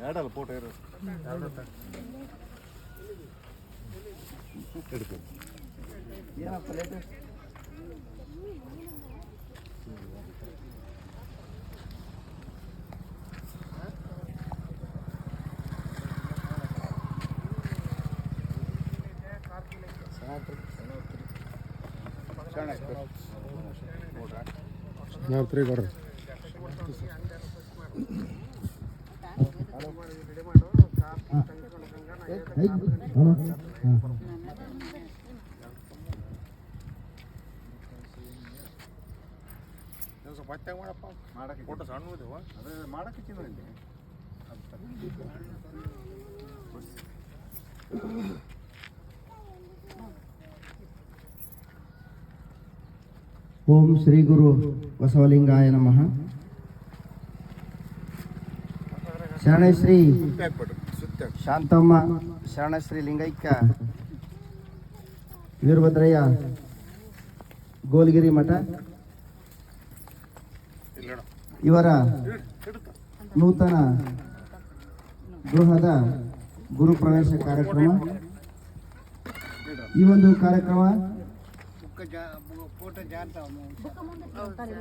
ಎರಡಲ್ಲ ಫೋಟೋ ಇರೋ ಹಿಡ್ಕೊ ನಾವು ತ್ರೀ ಕೊಡ್ರಿ ಸ್ವಲ್ಪ ಹತ್ತಾಗ ಮಾಡಪ್ಪ ಮಾಡಕ್ಕೆ ಫೋಟೋ ಸಣ್ಣ ಇದಾವ ಅದೇ ಮಾಡಕ್ಕೆ ಚಿನ್ನದಲ್ಲಿ ಓಂ ಶ್ರೀ ಗುರು ಬಸವಲಿಂಗಾಯ ನಮಃ ಶರಣಶ್ರೀ. ಶಾಂತಮ್ಮ, ಶರಣಶ್ರೀ ಲಿಂಗೈಕ್ಯ, ವೀರಭದ್ರಯ್ಯ, ಗೋಲ್ಗಿರಿ ಮಠ ಇವರ ನೂತನ ಗೃಹದ ಗುರು ಪ್ರವೇಶ ಕಾರ್ಯಕ್ರಮ ಈ ಒಂದು ಕಾರ್ಯಕ್ರಮ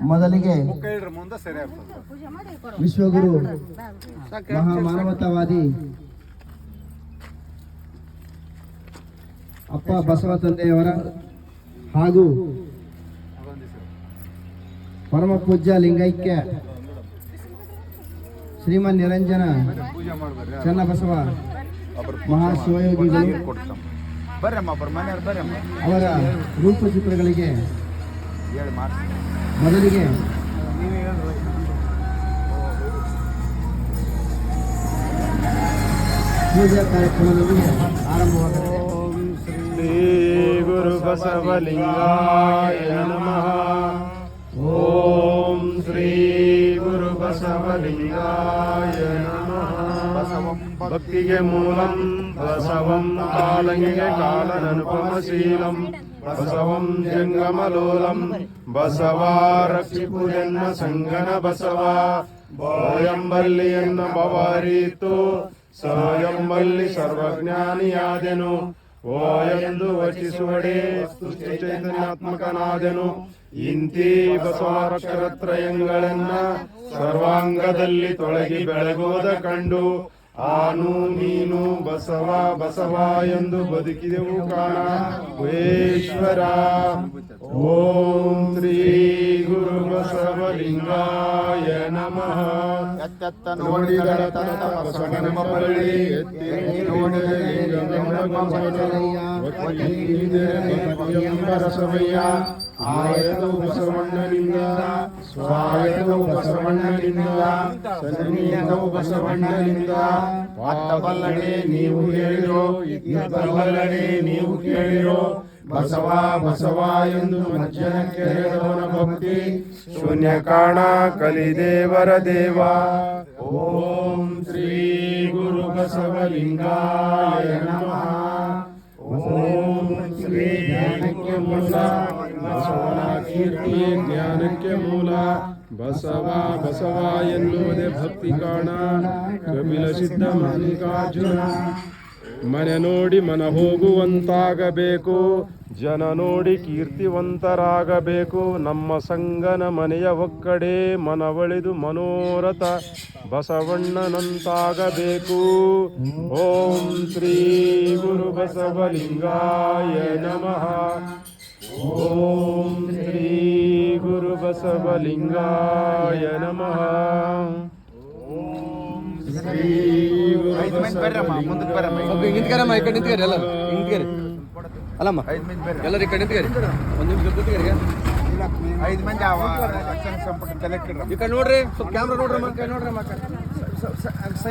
ಮೊದಲಿಗೆ ವಿಶ್ವಗುರು ಮಹಾ ಮಾನವತಾವಾದಿ ಅಪ್ಪ ಬಸವ ತಂದೆಯವರ ಹಾಗೂ ಪರಮ ಪೂಜ್ಯ ಲಿಂಗೈಕ್ಯ ಶ್ರೀಮನ್ ನಿರಂಜನ ಚನ್ನಬಸವ ಮಹಾಶಿವಯೋಗಿಗಳು ಅವರ ರೂಪಚಿತ್ರಗಳಿಗೆ ಹೇಳಿ ಮಾರ್ಚ್ ಮೊದಲಿಗೆ ಪೂಜಾ ಕಾರ್ಯಕ್ರಮದಲ್ಲಿ ಆರಂಭವಾಗುತ್ತದೆ ಶ್ರೀ ಗುರು ಬಸವಲಿಂಗಾಯ ನಮಃ. ಓಂ ಶ್ರೀ ಗುರು ಬಸವಲಿಂಗಾಯ ನಮಃ. ಭಕ್ತಿಗೆ ಮೂಲಂ ಬಸವಂ ಕಾಲಂಗೆ ಕಾಲನನುಪಮಶೀಲಂ ಬಸವಂ ಜಂಗಮಲೋಲಂ. ಬಸವ ರಕ್ಷಿಪುರೆನ್ನ ಸಂಗನ ಬಸವ. ಬೋಯಂಬಲ್ಲಿಯನ್ನ ಬವಾರೀತು. ಸಾಯಂಬಲ್ಲಿ ಸರ್ವಜ್ಞಾನಿಯಾದೆನು. ಓ ಎಂದು ವಚಿಸುವಡೆ ಸೃಷ್ಟಿ ಚೈತನ್ಯಾತ್ಮಕನಾದೆನು. ಇಂತಿ ಬಸವಾರಕ್ಷರತ್ರಯಂಗಳನ್ನ ಸರ್ವಾಂಗದಲ್ಲಿ ತೊಳಗಿ ಬೆಳಗುವುದ ಕಂಡು ಆನು ನೀನು ಬಸವ ಬಸವ ಎಂದು ಬದುಕಿದೆವು ಕಾಣ. ಈಶ್ವರ ಓಂ ಶ್ರೀ ಗುರು ಬಸವಲಿಂಗಾಯ ನಮಃ. ಲಿಂಗಮನ ಆಯದು ಬಸವಣ್ಣನಿಂದ ಸ್ವಾಯದು ಬಸವಣ್ಣನಿಂದ ಸನ್ನಿಯದು ಬಸವಣ್ಣನಿಂದ ವಾತ್ತಬಲ್ಲಡೆ ನೀವು ಹೇಳಿರೋ ಇತ್ತಬಲ್ಲಡೆ ನೀವು ಕೇಳಿರೋ, ಬಸವ ಬಸವ ಎಂದು ಮಜ್ಜನಕ್ಕೆ ಹೇಳಿದವನ ಭಕ್ತಿ, ಶೂನ್ಯ ಕಾಣ ಕಲಿದೇವರ ದೇವ. ಓಂ ಶ್ರೀ ಗುರು ಬಸವಲಿಂಗಾಯ ನಮಃ. ಓಂ ಶ್ರೀ ಜ್ಞಾನಕ್ಕೆ ಮೂಲ ಬಸವನ ಕೀರ್ತಿ ಜ್ಞಾನಕ್ಕೆ ಮೂಲ. ಬಸವ ಬಸವ ಎನ್ನುವುದೇ ಭಕ್ತಿ ಕಾಣ. ಕಪಿಲ ಸಿದ್ಧ ಮಲ್ಲಿಕಾರ್ಜುನ ಮನೆ ನೋಡಿ ಮನ ಹೋಗುವಂತಾಗಬೇಕು. ಜನ ನೋಡಿ ಕೀರ್ತಿವಂತರಾಗಬೇಕು. ನಮ್ಮ ಸಂಗನ ಮನೆಯ ಒಕ್ಕಡೆ ಮನವಳಿದು ಮನೋರಥ ಬಸವಣ್ಣನಂತಾಗಬೇಕು. ಓಂ ಶ್ರೀ ಗುರು ಬಸವಲಿಂಗಾಯ ನಮಃ. ಓಂ ಶ್ರೀ ಗುರು ಬಸವಲಿಂಗಾಯ ನಮಃ ಶ್ರೀ ಗುರು ಐದು ಮಂದಿ ಬರ್ರಮ್ಮ. ಮುಂದಕ್ಕೆ ಬರಮ್ಮ ನಿಂತ್ಕರಮ್ಮ ಈ ಕಡೆ ನಿಂತ್ಕರಿ ಎಲ್ಲ. ನಿಂತ್ಕರಿ. ಅಲ್ಲಮ್ಮ ಐದು ಮಂದಿ ಬರ್ರಿ. ಎಲ್ಲರೂ ಈ ಕಡೆ ನಿಂತ್ಕರಿ. ಒಂದು ನಿಮಿಷ ನಿಂತ್ಕರಿ. ಐದು ಮಂದಿ ಅವ ರಕ್ಷಣಾ ಸಂಪುಟ ತಲೆಕ್ಕೆ ಈ ಕಡೆ ನೋಡ್ರಿ ಸ್ವಲ್ಪ ಕ್ಯಾಮ್ರಾ ನೋಡ್ರಮ್ಮ ಈ ಕಡೆ ನೋಡ್ರಮ್ಮ ಶ್ರೀ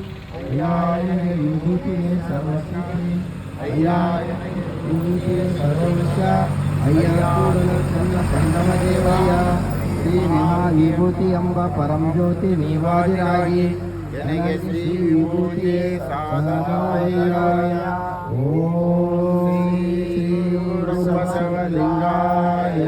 अय्याय विभूति सर्वस्ति अय्याय विभूति सर्वस्य अय्यापूर्ण संगमदेवाय श्री महाविभूति अंब परम ज्योति नीवादिरागी ನನಗೆ ಶ್ರೀ ವಿಭೂತಿ ಸಾಧನಾಯ ಓಂ ಶ್ರೀ ಬಸವಲಿಂಗಾಯ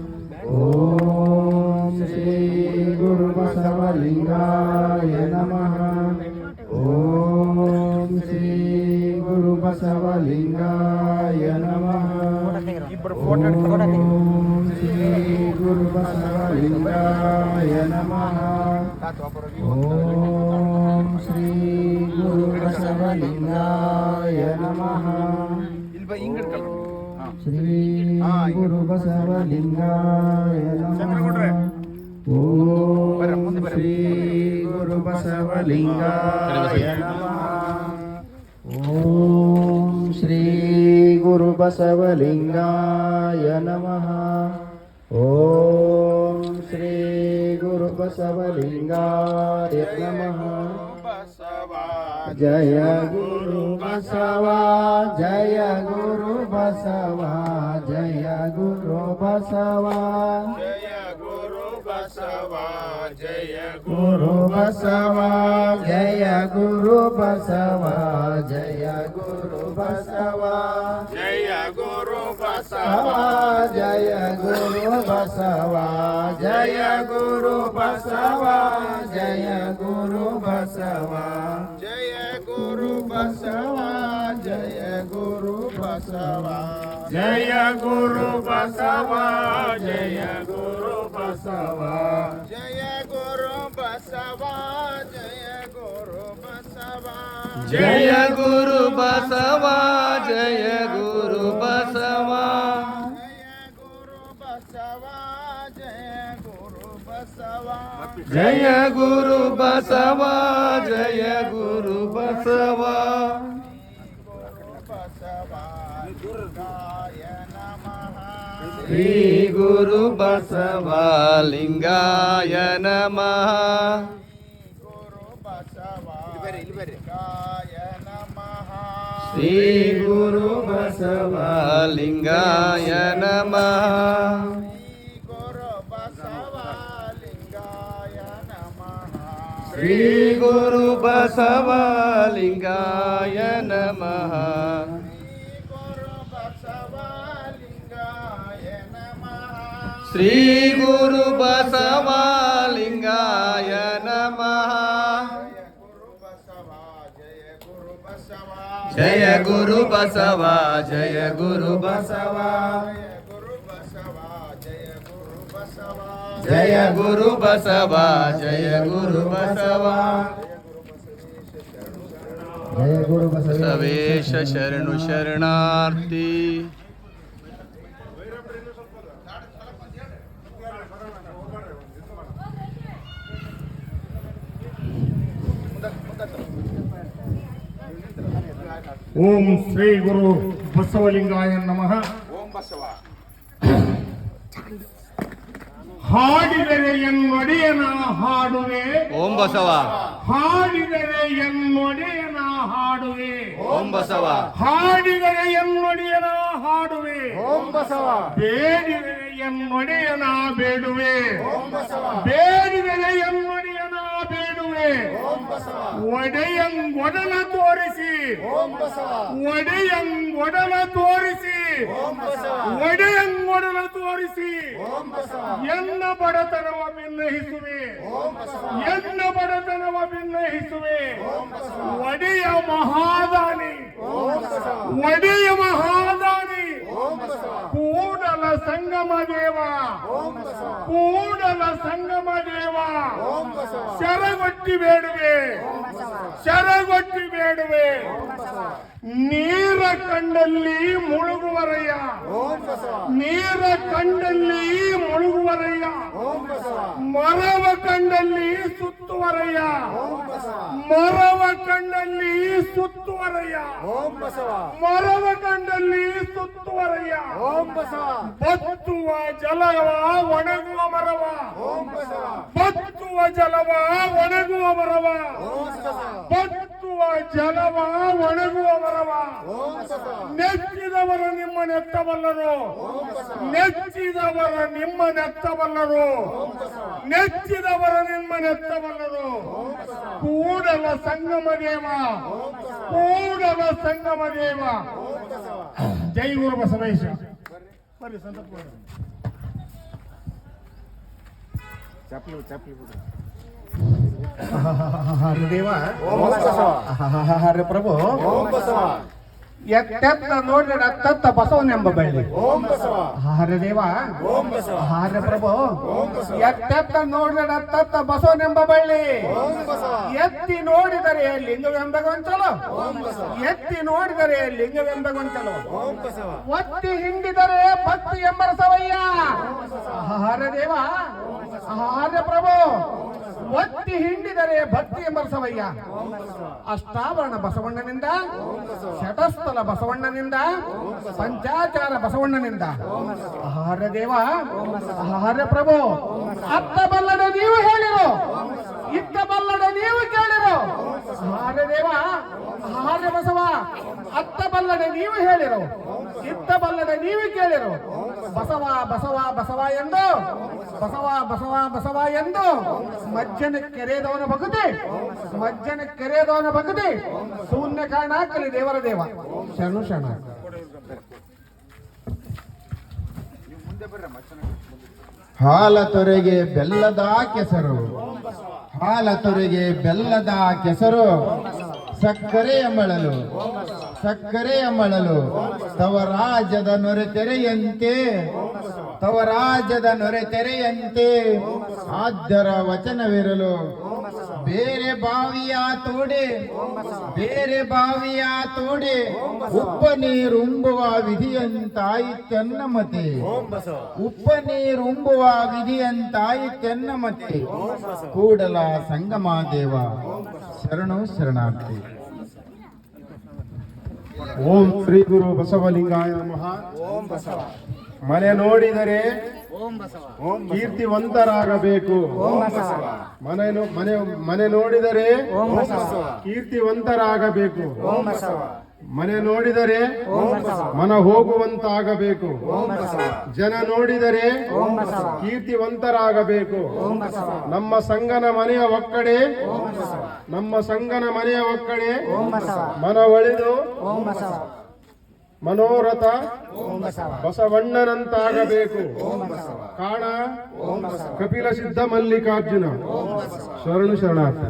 ఓం శ్రీ గురు బసవలింగాయ నమ ఓం శ్రీ గురు బసవలింగాయ నమ ఓం శ్రీ గురు బసవలింగాయ నమ శ్రీ గురు నమ శ్రీ ಗುರು ಬಸವಲಿಂಗಾಯ ನಮಃ ಓಂ ಶ್ರೀ ಗುರು ಬಸವಲಿಂಗಾಯ ನಮಃ ಶ್ರೀ ಗುರು ಬಸವಲಿಂಗಾಯ ನಮಃ ಓಂ ಶ್ರೀ ಗುರು ಬಸವಲಿಂಗಾಯ ನಮಃ ಓಂ ಶ್ರೀ ಗುರು ಬಸವಲಿಂಗಾಯ ನಮಃ ಓಂ ಶ್ರೀ ಗುರು ಬಸವಲಿಂಗಾಯ ನಮಃ ಜಯ ಗುರು ಬಸವ ಜಯ ಗುರು ಬಸವ ಜಯ ಗುರು ಬಸವ ಜಯ ಗುರು ಬಸವ ಜಯ ಗುರು ಬಸವ ಜಯ ಗುರು ಬಸವ ಜಯ ಗುರು ಬಸವ ಜಯ ಗುರು ಬಸವ ಜಯ ಗುರು ಬಸವ ಜಯ ಗುರು ಬಸವ ಜಯ ಗುರು ಬಸವ ಜಯ ಗುರು ಬಸವ ಜಯ ಗುರು ಬಸವ ಜಯ ಗುರು ಬಸವ ಜಯ ಗುರು ಬಸವ ಜಯ ಗುರು ಬಸವ ಜಯ ಗುರು ಬಸವ ಜಯ ಗುರು ಬಸವ ಜಯ ಗುರು ಬಸವ ಜಯ ಗುರು ಬಸವ ಜಯ ಗುರು ಬಸವ శ్రీ గురు బసవాలింగాయ నమ. శ్రీ గురు బసవాలింగాయ నమ. శ్రీ గురు బసవాలింగాయ నమ. శ్రీ గురు బసవాలింగాయ నమ. జయ గురు బసవా జయ గురు బసవా. జయ గురు బసవా జయ గురు బసవా. జయ గురు బసవేశ శరణు శరణార్థి. ಓಂ ಶ್ರೀ ಗುರು ಬಸವಲಿಂಗಾಯ ನಮಃ. ಓಂ ಬಸವ. ಹಾಡಿದರೆ ಎನ್ನೊಡೆಯನ ಹಾಡುವೆ. ಓಂ ಬಸವ. ಹಾಡಿದರೆ ಎನ್ನೊಡೆಯನ ಹಾಡುವೆ. ಓಂ ಬಸವ. ಹಾಡಿದರೆ ಎನ್ನೊಡೆಯನ ಹಾಡುವೆ. ಓಂ ಬಸವ. ಬೇಡಿದರೆ ಎನ್ನೊಡೆಯನ ಬೇಡುವೆ. ಓಂ ಬಸವ. ಬೇಡಿದರೆ ಎನ್ನೊಡೆಯನ ಒಡೆಯಂಗೊಡಲ ತೋರಿಸಿ. ಬಸವ ತೋರಿಸಿ. ಒಡೆಯಂಗೊಡಲ ತೋರಿಸಿ. ಎನ್ನ ಬಡತನವ ಭಿನ್ನಹಿಸುವೆ ಎನ್ನ ಬಡತನವ ಭಿನ್ನಹಿಸುವೆ ಒಡೆಯ ಮಹಾದಾನಿ. ಒಡೆಯ ಮಹಾದಾನಿ. ಕೂಡಲ ಸಂಗಮ ದೇವ. ಕೂಡಲ ಸಂಗಮ ಶರಗೊಟ್ಟಿ ಬೇಡುವೆ ಶರಗೊಟ್ಟಿ ಬೇಡುವೆ ನೀರ ಕಂಡಲ್ಲಿ ಮುಳುಗುವರಯ್ಯ. ನೀರ ಕಂಡಲ್ಲಿ ಮುಳುಗುವರಯ್ಯ. ಮರವ ಕಂಡಲ್ಲಿ ಸುತ್ತುವರಯ್ಯ. ಮರವ ಕಂಡಲ್ಲಿ ಸುತ್ತುವರಯ್ಯ. ಮರವ ಕಂಡಲ್ಲಿ ಸುತ್ತುವರಯ್ಯ. ಬತ್ತುವ ಜಲವ ಒಣಗುವ ಮರವ. ಬತ್ತುವ ಜಲವ ಒಣಗುವ ಮರವ. ಬತ್ತುವ ಜಲವ ಜನವ ಒಣಗುವವರವ. ನೆಚ್ಚಿದವರು ನಿಮ್ಮ ನೆತ್ತಬಲ್ಲರು ನೆಚ್ಚಿದವರ ನಿಮ್ಮ ನೆತ್ತಬಲ್ಲರು ನೆಚ್ಚಿದವರ ನಿಮ್ಮ ನೆತ್ತಬಲ್ಲರು ಕೂಡಲ ಸಂಗಮ ದೇವ. ಕೂಡಲ ಸಂಗಮ ದೇವ. ಜೈ ಗುರು ಬಸವೇಶ. ಚಪ್ಪಲಿ ಚಪ್ಪಲಿ ಬಿಡ್ರಿ ದೇವ ಹರ ಪ್ರಭು ಎತ್ತೆತ್ತ ನೋಡ್ರಿ ಅತ್ತತ್ತ ಬಸವನೆಂಬ ಬಳ್ಳಿ ಓಂ ದೇವ ಹರ ಪ್ರಭು ಎತ್ತೆತ್ತ ನೋಡ್ರಿ ಅತ್ತತ್ತ ಬಸವನೆಂಬ ಬಳ್ಳಿ ಎತ್ತಿ ನೋಡಿದರೆ ಲಿಂಗವೆಂಬ ಗೊಂಚಲು ಎತ್ತಿ ನೋಡಿದರೆ ಲಿಂಗವೆಂಬ ಗೊಂಚಲು ಒತ್ತಿ ಹಿಂಡಿದರೆ ಭಕ್ತಿ ಎಂಬ ರಸವಯ್ಯ ಹರ ದೇವ ಹರ ಪ್ರಭು ಒತ್ತಿ ಹಿಂಡಿದರೆ ಭಕ್ತಿ ಎಂಬ ರಸವಯ್ಯ ಅಷ್ಟಾವರಣ ಬಸವಣ್ಣನಿಂದ ಶಟಸ್ಥಲ ಬಸವಣ್ಣನಿಂದ, ಪಂಚಾಚಾರ ಬಸವಣ್ಣನಿಂದ. ಆಹಾರ ದೇವ, ಆಹಾರ ಪ್ರಭು, ಅತ್ತ ಬಲ್ಲದ ನೀವು ಹೇಳಿರು ಇತ್ತ ಬಲ್ಲದ ನೀವು ಕೇಳಿರು. ಆಹಾರ ದೇವ, ಆಹಾರ ಬಸವ, ಅತ್ತ ಬಲ್ಲದ ನೀವು ಹೇಳಿರು. ಇತ್ತ ನೀವೇ ಕೇಳಿರು. ಬಸವ ಬಸವ ಬಸವ ಎಂದು, ಬಸವ ಬಸವ ಬಸವ ಎಂದು ಮಜ್ಜನ ಕೆರೆದವನ ಭಗತಿ ಮಜ್ಜನ ಕೆರೆದವನ ಭಗತಿ ಶೂನ್ಯ ಕಾರಣ ಕಲಿ ದೇವರ ದೇವ. ಶರಣು, ಶರಣ. ಹಾಲ ತೊರೆಗೆ ಬೆಲ್ಲದ ಕೆಸರು ಹಾಲ ತೊರೆಗೆ ಬೆಲ್ಲದ ಕೆಸರು ಸಕ್ಕರೆಯ ಮಳಲು ಸಕ್ಕರೆಯ ಮಳಲು ತವರಾಜದ ನೊರೆ ತೆರೆಯಂತೆ. ತವರಾಜದ ನೊರೆ ತೆರೆಯಂತೆ. ಆದ್ಯರ ವಚನವಿರಲು. ಬೇರೆ ಬಾವಿಯ ತೋಡೆ. ಬೇರೆ ಬಾವಿಯ ತೋಡೆ. ಉಪ್ಪ ನೀರುಂಬುವ ವಿಧಿಯಂತಾಯಿತೆನ್ನ ಮತೆ ಉಪ್ಪ ನೀರುಂಬುವ ವಿಧಿಯಂತಾಯಿತೆನ್ನ ಮತೆ ಕೂಡಲ ಸಂಗಮ ದೇವ ಶರಣು ಶರಣಾರ್ಥಿ. ಓಂ ಶ್ರೀ ಗುರು ಬಸವಲಿಂಗಾಯ ನಮಃ. ಓಂ ಬಸವ. ಮನೆ ನೋಡಿದರೆ ಕೀರ್ತಿವಂತರಾಗಬೇಕು. ಮನೆ ಮನೆ ನೋಡಿದರೆ ಕೀರ್ತಿವಂತರಾಗಬೇಕು. ಮನೆ ನೋಡಿದರೆ ಮನ ಹೋಗುವಂತಾಗಬೇಕು. ಜನ ನೋಡಿದರೆ ಕೀರ್ತಿವಂತರಾಗಬೇಕು. ನಮ್ಮ ಸಂಗನ ಮನೆಯ ಒಕ್ಕಡೆ ನಮ್ಮ ಸಂಗನ ಮನೆಯ ಒಕ್ಕಡೆ ಮನ ಒಳಿದು ಮನೋರಥ ಬಸವಣ್ಣನಂತಾಗಬೇಕು. ಕಾಣ ಕಪಿಲ ಸಿದ್ಧ ಮಲ್ಲಿಕಾರ್ಜುನ. ಶರಣು ಶರಣಾರ್ಥಿ.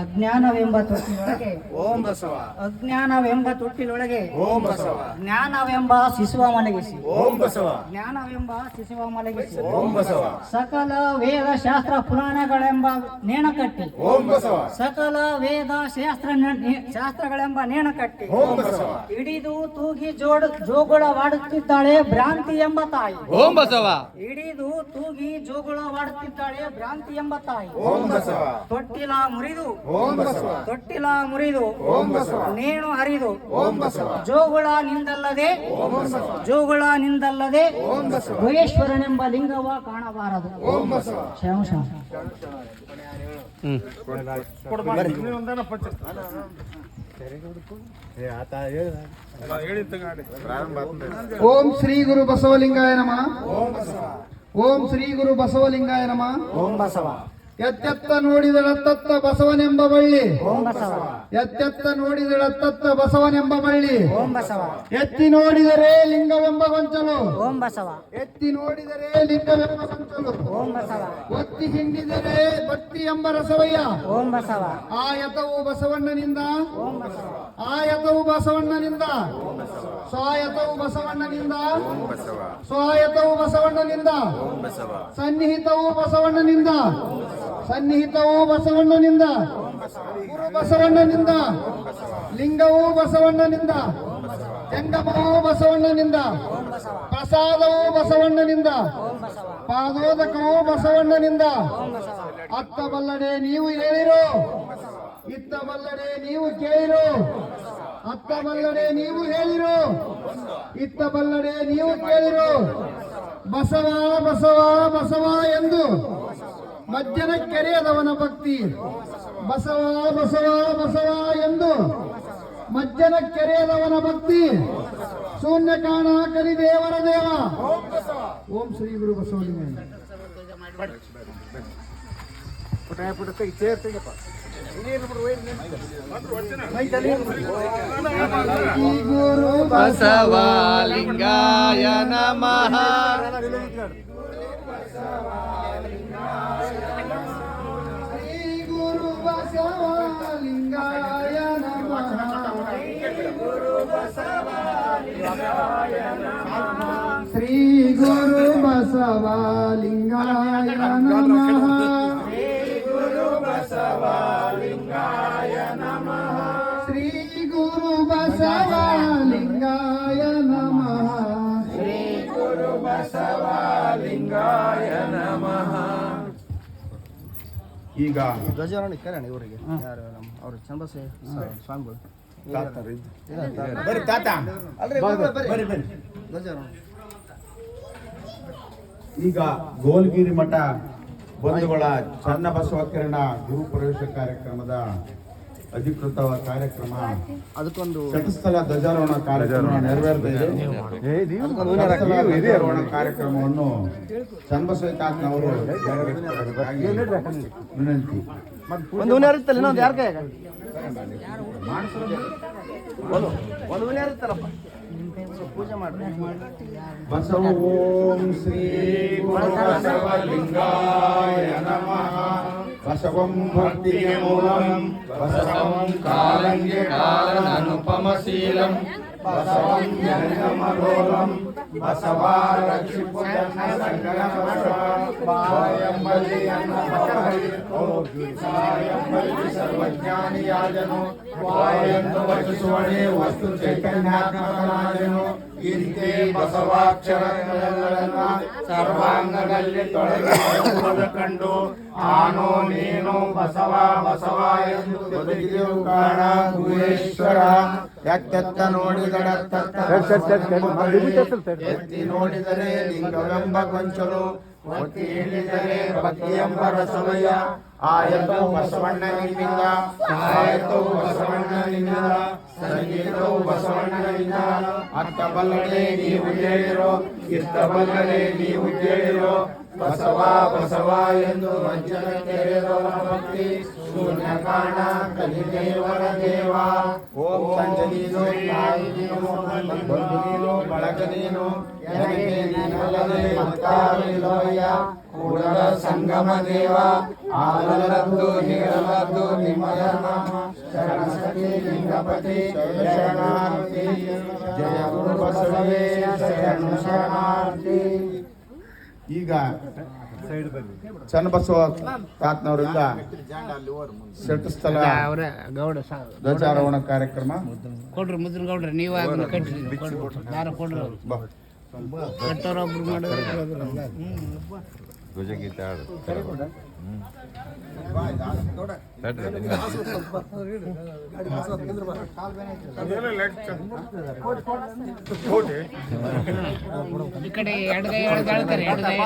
ಅಜ್ಞಾನವೆಂಬ ತೊಟ್ಟಿಲೊಳಗೆ ಓಂ ಬಸವ ಅಜ್ಞಾನವೆಂಬ ತೊಟ್ಟಿಲೊಳಗೆ ಓಂ ಬಸವ ಜ್ಞಾನವೆಂಬ ಶಿಶುವ ಮಲಗಿಸಿ ಓಂ ಬಸವ ಜ್ಞಾನವೆಂಬ ಶಿಶುವ ಮಲಗಿಸಿ ಓಂ ಬಸವ ಸಕಲ ವೇದ ಶಾಸ್ತ್ರ ಪುರಾಣಗಳೆಂಬ ನೇಣಕಟ್ಟಿ. ಓಂ ಬಸವ ಸಕಲ ವೇದ ಶಾಸ್ತ್ರ ಶಾಸ್ತ್ರಗಳೆಂಬ ನೇಣಕಟ್ಟಿ. ಓಂ ಬಸವ ಹಿಡಿದು ತೂಗಿ ಜೋಡ ಜೋಗುಳವಾಡುತ್ತಿದ್ದಾಳೆ ಭ್ರಾಂತಿ ಎಂಬ ತಾಯಿ. ಓಂ ಬಸವ ಹಿಡಿದು ತೂಗಿ ಜೋಗುಳವಾಡುತ್ತಿದ್ದಾಳೆ ಭ್ರಾಂತಿ ಎಂಬ ತಾಯಿ. ಓಂ ಬಸವ ತೊಟ್ಟಿಲ ಮುರಿದು ಓಂ ಬಸವ. ತೊಟ್ಟಿಲ ಮುರಿದು. ಓಂ ಬಸವ. ನೇಣು ಹರಿದು. ಓಂ ಬಸವ. ಜೋಗುಳ ನಿಂದಲ್ಲದೆ. ಜೋಗುಳ ನಿಂದಲ್ಲದೆ. ಮಹೇಶ್ವರನೆಂಬ ಲಿಂಗವ ಕಾಣಬಾರದು. ಓಂ ಬಸವ. ಪ್ರಾರಂಭ ಆತಂದ್ರೆ ಓಂ ಶ್ರೀ ಗುರು ಬಸವಲಿಂಗಾಯ ನಮ. ಓಂ ಶ್ರೀ ಗುರು ಬಸವಲಿಂಗಾಯ ನಮ. ಓಂ ಬಸವ. ಎತ್ತೆತ್ತ ನೋಡಿದಳತ್ತತ್ತ ಬಸವನೆಂಬ ಬಳ್ಳಿ ಓಂ ಬಸವ ಎತ್ತೆತ್ತ ನೋಡಿದಳತ್ತತ್ತ ಬಸವನೆಂಬ ಬಳ್ಳಿ ಓಂ ಬಸವ ಎತ್ತಿ ನೋಡಿದರೆ ಲಿಂಗವೆಂಬ ಗೊಂಚಲು ಓಂ ಬಸವ ಎತ್ತಿ ನೋಡಿದರೆ ಲಿಂಗವೆಂಬ ಗೊಂಚಲು ಓಂ ಬಸವ ಒತ್ತಿ ಹಿಂಡಿದರೆ ಭಕ್ತಿ ಎಂಬ ರಸವಯ್ಯ ಓಂ ಬಸವ ಆಯತವು ಬಸವಣ್ಣನಿಂದ ಓಂ ಬಸವ ಆಯತವು ಬಸವಣ್ಣನಿಂದ ಸ್ವಾಯತವು ಬಸವಣ್ಣನಿಂದ ಸ್ವಾಯತವು ಬಸವಣ್ಣನಿಂದ ಸನ್ನಿಹಿತವು ಬಸವಣ್ಣನಿಂದ ಸನ್ನಿಹಿತವು ಬಸವಣ್ಣನಿಂದ. ಗುರು ಬಸವಣ್ಣನಿಂದ ಲಿಂಗವು ಬಸವಣ್ಣನಿಂದ. ಜಂಗಮವು ಬಸವಣ್ಣನಿಂದ. ಪ್ರಸಾದವು ಬಸವಣ್ಣನಿಂದ. ಪಾದೋದಕವು ಬಸವಣ್ಣನಿಂದ. ಅತ್ತ ಬಲ್ಲಡೆ ನೀವು ಹೇಳಿರೋ ಇತ್ತ ಬಲ್ಲಡೆ ನೀವು ಕೇಳಿರೋ. ಅತ್ತ ಬಲ್ಲಡೆ ನೀವು ಹೇಳಿರೋ. ಇತ್ತ ಬಲ್ಲಡೆ ನೀವು ಕೇಳಿರೋ. ಬಸವ ಬಸವ ಬಸವ ಎಂದು ಮಜ್ಜನ ಕೆರೆಯದವನ ಭಕ್ತಿ. ಬಸವ ಬಸವ ಬಸವ ಎಂದು ಮಜ್ಜನ ಕೆರೆಯದವನ ಭಕ್ತಿ. ಶೂನ್ಯ ಕಾಣ ಕಲಿದೇವರ ದೇವ. ಓಂ ಶ್ರೀ ಗುರು ಬಸವಲಿಂಗ. ಗುರು ಬಸವಲಿಂಗಾಯ ನಮಃ. ಶ್ರೀ ಗುರು ಬಸವಲಿಂಗಾಯ ನಮಃ ಶ್ರೀ ಗುರು ಬಸವಲಿಂಗಾಯ ನಮಃ ಈಗ ಧ್ವಜಾರೋಹಣ ಕರೋಣ ಇವರಿಗೆ ಯಾರು ನಮ್ಮ ಅವರು ಚಂಬಸೆ ಸ್ವಾಮಿಗಳು ಬರ್ರಿ ತಾತ ಧ್ವಜಾರೋಹಣ ಈಗ ಗೋಲ್ಗಿರಿ ಮಠ ಬಂಧುಗಳ ಚನ್ನಬಸವ ಕಿರಣ ಗುರು ಪ್ರವೇಶ ಕಾರ್ಯಕ್ರಮದ ಅಧಿಕೃತ ಕಾರ್ಯಕ್ರಮ ಅದಕ್ಕೊಂದು ಘಟಸ್ಥಳ ಧ್ವಜಾರೋಹಣ ಕಾರ್ಯಕ್ರಮ ನೆರವೇರ್ತಾ ಇದೆ ಧ್ವಜಾರೋಹಣ ಕಾರ್ಯಕ್ರಮವನ್ನು ಚಂದ್ರಶೇಖರ್ ಅವರು ವಿನಂತಿ ಒಂದು ಉನಿ ಇರುತ್ತಲ್ಲ ಇನ್ನೊಂದು ಯಾರ ಕೈಯಾಗ ಒಂದು ಇರುತ್ತಲ್ಲಪ್ಪ ಬಸವ ಓಂ ಶ್ರೀ ಗುರು ಬಸವಲಿಂಗಾಯ ನಮಃ. ಬಸವಂ ಭಕ್ತಿಗೆ ಮೂಲಂ. ಬಸವಂ ಕಾಲಂಗೆ ಕಾಲನನುಪಮಶೀಲಂ. ಬಸವಂ ಜನಮರೋಲಂ ಬಸವ ರಕ್ಷಿಪು ಜನ ಸಂಗನ ಬಾಯಂಬಲ್ಲಿ ಅನ್ನ ಬಸವರಿ ಸಾಯಂಬಲ್ಲಿ ಸರ್ವಜ್ಞಾನಿಯಾದನು. ವಾಯೆಂದು ವಚಿಸುವಣೆ ವಸ್ತು ಚೈತನ್ಯಾತ್ಮಕನಾದನು. ಇಂತೆ ಬಸವಾಕ್ಷರಗಳನ್ನ ಸರ್ವಾಂಗದಲ್ಲಿ ತೊಳೆದು ಕಂಡು ಆನೋ ನೀನು ಬಸವ ಬಸವ ಎಂದು ಬದುಕಿದೆವು ಕಾಣ ಗುಹೇಶ್ವರ. ಎತ್ತೆತ್ತ ನೋಡಿದಡ ಎತ್ತಿ ನೋಡಿದರೆ ಲಿಂಗವೆಂಬ ಗೊಂಚಲು ಒತ್ತಿ ಹಿಡಿದರೆ ಭಕ್ತಿ ಎಂಬ ರಸವಯ್ಯ ಆಯತು ಬಸವಣ್ಣನಿಂದ ಆಯತು ಬಸವಣ್ಣನಿಂದ ಸಂಗೀತವು ಬಸವಣ್ಣನಿಂದ. ಅತ್ತ ಬಲ್ಲಡೆ ನೀವು ಕೇಳಿರೋ, ಇತ್ತ ಬಲ್ಲಡೆ ನೀವು ಕೇಳಿರೋ, ಬಸವ ಬಸವ ಎಂದು ಮಂಜನ ತೆರೆದವರ ಭಕ್ತಿ. ಶೂನ್ಯ ಕಾಣ ಕಲಿದೇವರ ದೇವ ಓಂ ಸಂಜನೀನು ತಾಯಿ ನೀನು ಬಂಧು ನೀನು ಬಳಗ ನೀನು ನನಗೆ ನೀನಲ್ಲದೆ ಮತ್ತಾರಿಲ್ಲವಯ್ಯ ಕೂಡಲ ಸಂಗಮ ದೇವ ಆಲಲದ್ದು ನೀರಲದ್ದು ನಿಮ್ಮಯ ನಾಮ ಶರಣ ಸತಿ ಲಿಂಗಪತಿ ಶರಣಾರ್ಥಿ ಜಯ ಗುರು ಬಸವೇಶ ಶರಣ ಶರಣಾರ್ಥಿ ಈಗ ಚನ್ನಬಸವ ತಾತ್ನವರಿಂದ ಶೆಟ್ಟಸ್ಥಳ ಗೌಡ ಧ್ವಜಾರೋಹಣ ಕಾರ್ಯಕ್ರಮ. ಕೊಡ್ರಿ ಮುದ್ರ ಗೌಡ್ರಿ ನೀವು ಅದನ್ನ ಕೊಡ್ರಿ. ಕಟ್ಟೋರೊಬ್ರು ಮಾಡಿದ್ರೆ ಈ ಕಡೆ ಎಡಗೈ ಎಡಗೈ ಹೇಳ್ತಾರೆ ಎಡಗೈ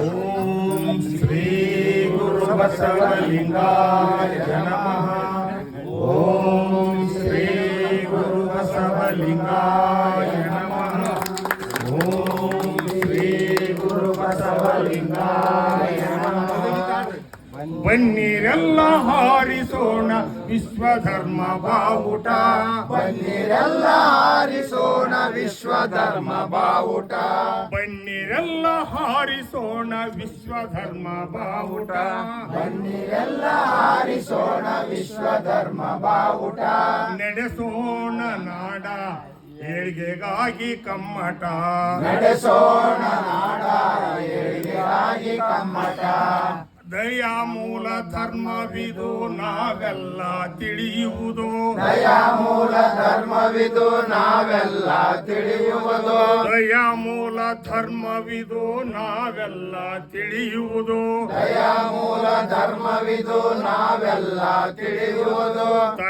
ಓಂ ಶ್ರೀ ಗುರು ಬಸವಲಿಂಗಾಯ ನಮಃ. ಓಂ ಶ್ರೀ ಗುರು ಬಸವ ಬಸವಲಿಂಗಾಯ ನಮಃ ಓಂ ಶ್ರೀ ಗುರು ಬಸವಲಿಂಗಾಯ ನಮಃ ಬನ್ನಿರೆಲ್ಲ ಹಾರಿಸೋಣ ವಿಶ್ವಧರ್ಮ ಬಾವುಟ. ಬನ್ನಿರೆಲ್ಲ ಹಾರಿಸೋಣ ವಿಶ್ವಧರ್ಮ ಬಾವುಟ. ಬನ್ನಿರೆಲ್ಲ ಹಾರಿಸೋಣ ವಿಶ್ವಧರ್ಮ ಬಾವುಟ. ಬನ್ನಿರೆಲ್ಲ ಹಾರಿಸೋಣ ವಿಶ್ವಧರ್ಮ ಬಾವುಟ. ನಡೆಸೋಣ ನಾಡ. ಏಳಿಗೆಗಾಗಿ ಕಮ್ಮಟ. ನಡೆಸೋಣ ನಾಡ ಏಳಿಗೆಗಾಗಿ ಕಮ್ಮಟ. ದಯಾ ಮೂಲ ಧರ್ಮವಿದು ನಾವೆಲ್ಲ ತಿಳಿಯುವುದು. ದಯಾ ಮೂಲ ಧರ್ಮವಿದು ನಾವೆಲ್ಲ ತಿಳಿಯುವುದು. ದಯಾ ಮೂಲ ಧರ್ಮವಿದು ನಾವೆಲ್ಲ ತಿಳಿಯುವುದು. ದಯಾ ಮೂಲ ಧರ್ಮವಿದು ನಾವೆಲ್ಲ ತಿಳಿಯುವುದು.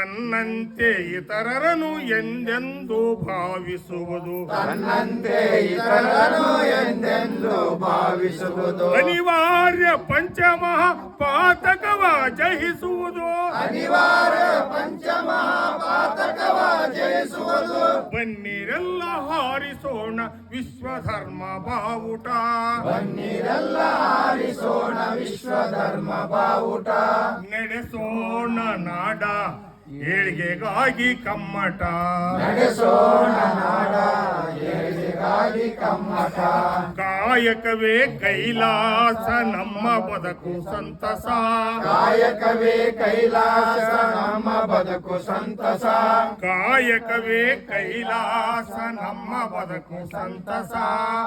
ತನ್ನಂತೆ ಇತರರನು ಎಂದೆಂದು ಭಾವಿಸುವುದು. ತನ್ನಂತೆ ಇತರರನು ಎಂದೆಂದು ಭಾವಿಸುವುದು. ಅನಿವಾರ್ಯ ಪಂಚಮಹ ಪಾತಕವ ಜಯಿಸುವುದು. ಅನಿವಾರ್ಯ ಪಂಚಮಹಾಪಾತಕವ ಜಯಿಸುವುದು. ಬನ್ನಿರೆಲ್ಲ ಹಾರಿಸೋಣ ವಿಶ್ವಧರ್ಮ ಬಾವುಟ. ಬನ್ನಿರೆಲ್ಲ ಹಾರಿಸೋಣ ವಿಶ್ವಧರ್ಮ ಬಾವುಟ. ನಡೆಸೋಣ ನಾಡ ಏಳಿಗೆಗಾಗಿ ಕಮ್ಮಟ ನಡೆಸೋಣ ನಾಡ ಏಳಿಗೆಗಾಗಿ ಕಮ್ಮಟ ಕಾಯಕವೇ ಕೈಲಾಸ ನಮ್ಮ ಬದುಕು ಸಂತಸ ಕಾಯಕವೇ ಕೈಲಾಸ ನಮ್ಮ ಬದುಕು ಸಂತಸ ಕಾಯಕವೇ ಕೈಲಾಸ ನಮ್ಮ ಬದುಕು ಸಂತಸ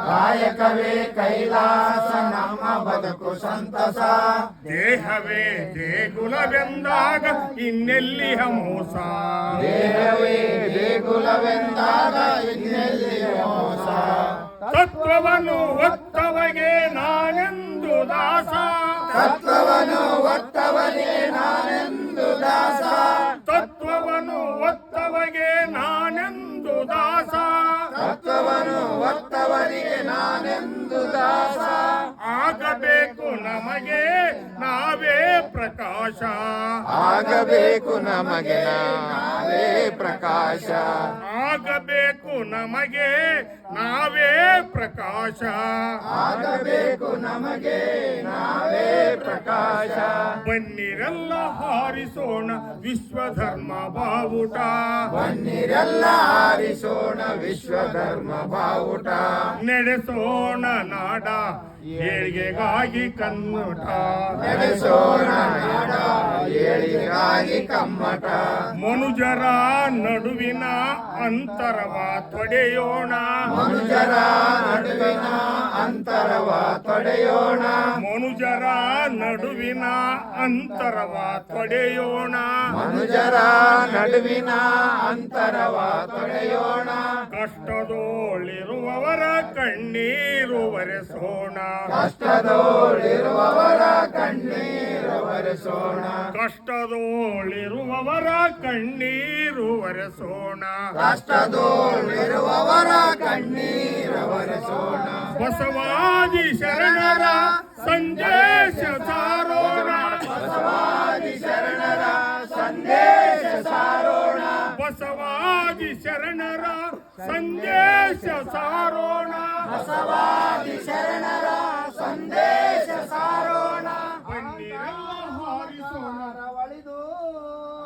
ಕಾಯಕವೇ ಕೈಲಾಸ ನಮ್ಮ ಬದುಕು ಸಂತಸ ದೇಹವೇ ದೇಗುಲವೆಂದಾಗ ಇನ್ನೆಲ್ಲಿಯ ಮೋಸ ದೇಹವೇ ದೇಗುಲವೆಂದಾಗ ಇನ್ನೆಲ್ಲಿ ಮೋಸ ತತ್ವವನ್ನು ಒತ್ತವಗೆ ನಾನೆಂದು ದಾಸ ತತ್ವವನ್ನು ಒತ್ತವನೇ ನಾನೆಂದು ದಾಸ ಆಗಬೇಕು ನಮಗೆ ನಾವೇ ಪ್ರಕಾಶ. ಆಗಬೇಕು ನಮಗೆ ನಾವೇ ಪ್ರಕಾಶ. ಆಗಬೇಕು ನಮಗೆ ನಾವೇ ಪ್ರಕಾಶ. ಬನ್ನಿರಲ್ಲ ಹಾರಿಸೋಣ ವಿಶ್ವಧರ್ಮ ಬಾವುಟ. ಬನ್ನಿರಲ್ಲ ಹಾರಿಸೋಣ ವಿಶ್ವಧರ್ಮ ಬಾವುಟ. ನಡೆಸೋಣ ನಾಡ ಏಳಿಗೆಗಾಗಿ ಕನ್ನಡ ನಡೆಸೋಣ ನಾಡ ಏಳಿಗಾಗಿ ಕಮ್ಮಟ. ಮನುಜರ ನಡುವಿನ ಅಂತರವ ತೊಡೆಯೋಣ. ಮನುಜರ ನಡುವಿನ ಅಂತರವ ತೊಡೆಯೋಣ. ಮನುಜರ ನಡುವಿನ ಅಂತರವ ತೊಡೆಯೋಣ. ಮನುಜರ ನಡುವಿನ ಅಂತರವ ತೊಡೆಯೋಣ. ಕಷ್ಟದೋಳಿರುವವರ ಕಣ್ಣೀರು ಒರೆಸೋಣ. ಕಷ್ಟದೋಳಿರುವವರ ಕಣ್ಣೀರು ಒರೆಸೋಣ. ಕಷ್ಟದೋಳಿರುವವರ ಕಣ್ಣೀರು ಒರೆಸೋಣ. ಕಷ್ಟದೋಳಿರುವವರ ಕಣ್ಣೀರು ಒರೆಸೋಣ. ಬಸವಾದಿ ಶರಣರ ಸಂದೇಶ ಸಾರೋಣ. ಬಸವಾದಿ ಶರಣರ ಸಂದೇಶ ಸಾರೋಣ. ಬಸವಾದಿ ಶರಣರ ಸಂದೇಶ ಸಾರೋಣ. ಬಸವಾದಿ ಶರಣರ ಸಂದೇಶ ಸಾರೋಣ. ಬನ್ನಿರೆಲ್ಲ ಹಾರಿಸೋಣ.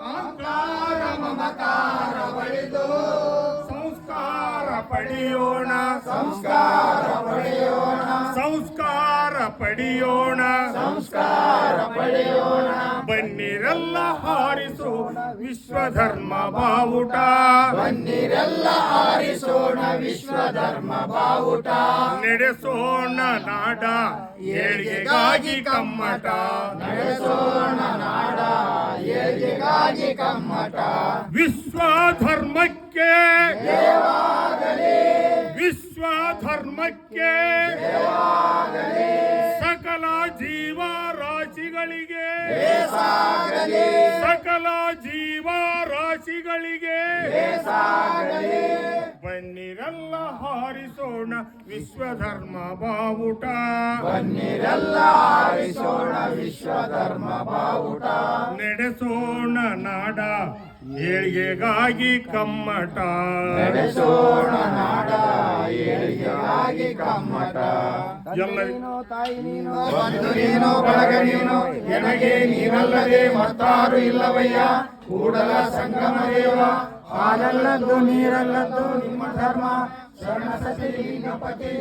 ಅಹಂಕಾರ ಮಮಕಾರ ಬಳಿದು ಪಡೆಯೋಣ. ಸಂಸ್ಕಾರ ಪಡೆಯೋಣ. ಸಂಸ್ಕಾರ ಪಡೆಯೋಣ. ಸಂಸ್ಕಾರ ಪಡೆಯೋಣ. ಬನ್ನಿರೆಲ್ಲ ಹಾರಿಸು ವಿಶ್ವಧರ್ಮ ಬಾವುಟ. ಬನ್ನಿರೆಲ್ಲ ಹಾರಿಸೋಣ ವಿಶ್ವಧರ್ಮ ಬಾವುಟ. ನಡೆಸೋಣ ನಾಡ. ಏಳಿಗೆಗಾಗಿ ಕಮ್ಮಟ. ನಡೆಸೋಣ ನಾಡ. ಏಳಿಗೆಗಾಗಿ ಕಮ್ಮಟ. ವಿಶ್ವ ಧರ್ಮಕ್ಕೆ ವಿಶ್ವ ಧರ್ಮಕ್ಕೆ ಸಕಲ ಜೀವ ರಾಶಿಗಳಿಗೆ ಸಕಲ ಜೀವ ರಾಶಿಗಳಿಗೆ ಬನ್ನಿರಲ್ಲ ಹಾರಿಸೋಣ ವಿಶ್ವಧರ್ಮ ಬಾವುಟ. ಬನ್ನಿರಲ್ಲ ಹಾರಿಸೋಣ ವಿಶ್ವಧರ್ಮ ಬಾವುಟ. ನಡೆಸೋಣ ನಾಡ ಏಳಿಗೆಗಾಗಿ ಕಮ್ಮಟ. ನಡೆಸೋಣ ನಾಡ ಏಳಿಗೆಗಾಗಿ ಕಮ್ಮಟ. ಎಲ್ಲ ಬಂಧು ನೀನು ಬಳಗ ನೀನು ಎನಗೆ ನೀನಲ್ಲದೆ ಮತ್ತಾರು ಇಲ್ಲವಯ್ಯ. ಕೂಡಲ ಸಂಗಮ ದೇವ ಹಾಲಲ್ಲದ್ದು ನೀರಲ್ಲದ್ದು ನಿಮ್ಮ ಧರ್ಮ. ಶರಣ ಸತಿ ಲಿಂಗಪತಿ